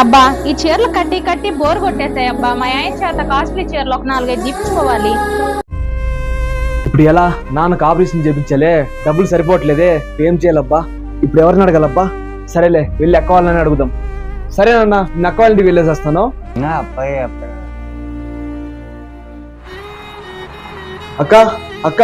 అబ్బా ఈ చీరలు కట్టి కట్టి బోర్ కొట్టేసాయి అబ్బా. మా ఆయన చేత కాస్ట్లీ చీరలు ఒక నాలుగైదు గిప్పించుకోవాలి ఇప్పుడు ఎలా? నాన్నకు ఆపరేషన్ చేయించాలే. డబ్బులు సరిపోవట్లేదే. ఏం చేయాలబ్బా? ఇప్పుడు ఎవరిని అడగాలబ్బా? సరేలే వెళ్ళి అక్క వాళ్ళని అడుగుదాం. సరేనన్నా నేను అక్క వాళ్ళ ఇంటికి వెళ్ళేసి వస్తాను నా అబ్బాయి అబ్బాయి అక్క అక్క.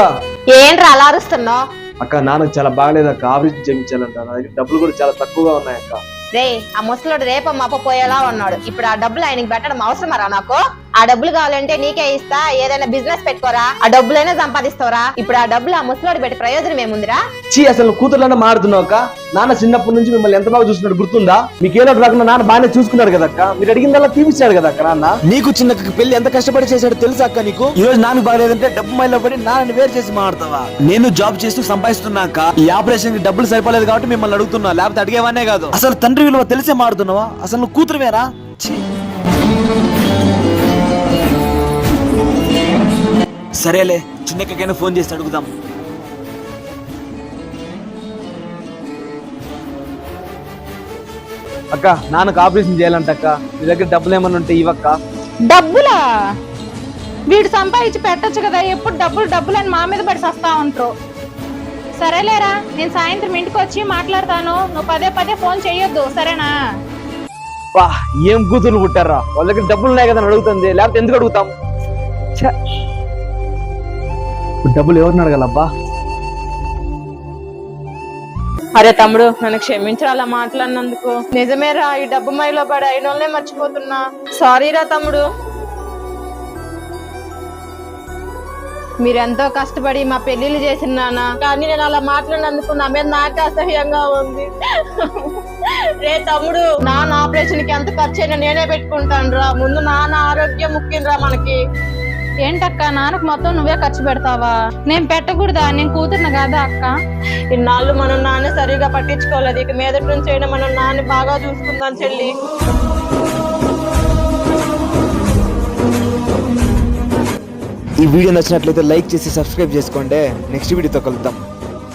ఏంట్రా అలా అరుస్తున్నావు? అక్క నాన్నకు చాలా బాగలేదు అక్క. ఆపరేషన్ చేయించాలంట. నా దగ్గర డబ్బులు కూడా చాలా తక్కువగా ఉన్నాయి అక్క. రే ఆ ముసలోడు రేపమ్మ మాప పోయేలా ఉన్నాడు. ఇప్పుడు ఆ డబ్బులు ఆయనకి పెట్టడం అవసరమరా నాకు? ఆ డబ్బులు కావాలంటే నీకే ఇస్తా ఏదైనా బిజినెస్ పెట్టుకోరా ఆ డబ్బులైనా సంపాదిస్తావరా. ఇప్పుడు ఆ డబ్బులు ఆ ముసలోడు పెట్టి ప్రయోజనం ఏముందిరా? చీ అసలు కూతుర్లన్నా మారుతున్నావు అక్క. నాన్న చిన్నప్పటి నుంచి మిమ్మల్ని ఎంత బాగా చూస్తున్నాడు గుర్తుందా? మీకు ఏదో రాకుండా నాన్న బాగానే చూసుకున్నాడు కదా అక్క. మీరు అడిగిందల్లా తీపిచ్చాడు కదా అక్క నాన్న. నీకు చిన్న పెళ్ళి ఎంత కష్టపడి చేశాడో తెలుసా అక్క నీకు? ఈ రోజు నాన్నకు బాగలేదంటే డబ్బు మైలో పడి నాన్నని వేరు చేసి మాడతావా? నేను జాబ్ చేస్తూ సంపాదిస్తున్నాక ఈ ఆపరేషన్కి డబ్బులు సరిపోలేదు కాబట్టి మిమ్మల్ని అడుగుతున్నా లేకపోతే అడిగేవానే కాదు. అసలు తండ్రి విలువ తెలిసే మాడుతున్నావా అసలు నువ్వు కూతురువేరా సరేలే చిన్నకైనా ఫోన్ చేసి అడుగుదాం. అక్క నాన్నకు ఆపరేషన్ చేయాలంట అక్క మీ దగ్గర డబ్బులు ఏమన్నా ఉంటే ఇవ్వక్క. డబ్బులా? వీడు సంపాదించి పెట్టొచ్చు కదా ఎప్పుడు డబ్బులు డబ్బులు అని మా మీద పడి సస్తా ఉంటారు. సరేలేరా నేను సాయంత్రం ఇంటికి వచ్చి మాట్లాడతాను. నువ్వు పదే పదే ఫోన్ చెయ్యొద్దు సరేనా? వా ఏం కూతురు పుట్టారా? వాళ్ళ దగ్గర డబ్బులు ఉన్నాయి కదా అని అడుగుతుంది. లేకపోతే ఎందుకు అడుగుతాం? ఛ! ఇప్పుడు డబ్బులు ఎవరిని అడగాలబ్బా? అరే తమ్ముడు నన్ను క్షమించాలా మాట్లాడినందుకు? నిజమేరా ఈ డబ్బు మైలో పడి అయిన వాళ్ళే మర్చిపోతున్నా. సారీరా తమ్ముడు. మీరెంతో కష్టపడి మా పెళ్ళిళ్ళు చేసిన నాన్న కానీ నేను అలా మాట్లాడినందుకు నా మీద నాకే అసహ్యంగా ఉంది. రే తమ్ముడు నాన్న ఆపరేషన్కి ఎంత ఖర్చు అయినా నేనే పెట్టుకుంటాను రా ముందు నాన్న ఆరోగ్యం ముఖ్యం రా మనకి. ఏంటక్క నాన్నకు మొత్తం నువ్వే ఖర్చు పెడతావా? నేను పెట్టకూడదా? నేను కూతురును కాదా అక్క? ఇన్నాళ్ళు మనం నాన్న సరిగా పట్టించుకోలేదు. ఇక మీదటి నుంచి అయినా మనం నాన్న బాగా చూసుకుందాం చెల్లి. ఈ వీడియో నచ్చినట్లయితే లైక్ చేసి సబ్స్క్రైబ్ చేసుకోండి. నెక్స్ట్ వీడియోతో కలుద్దాం.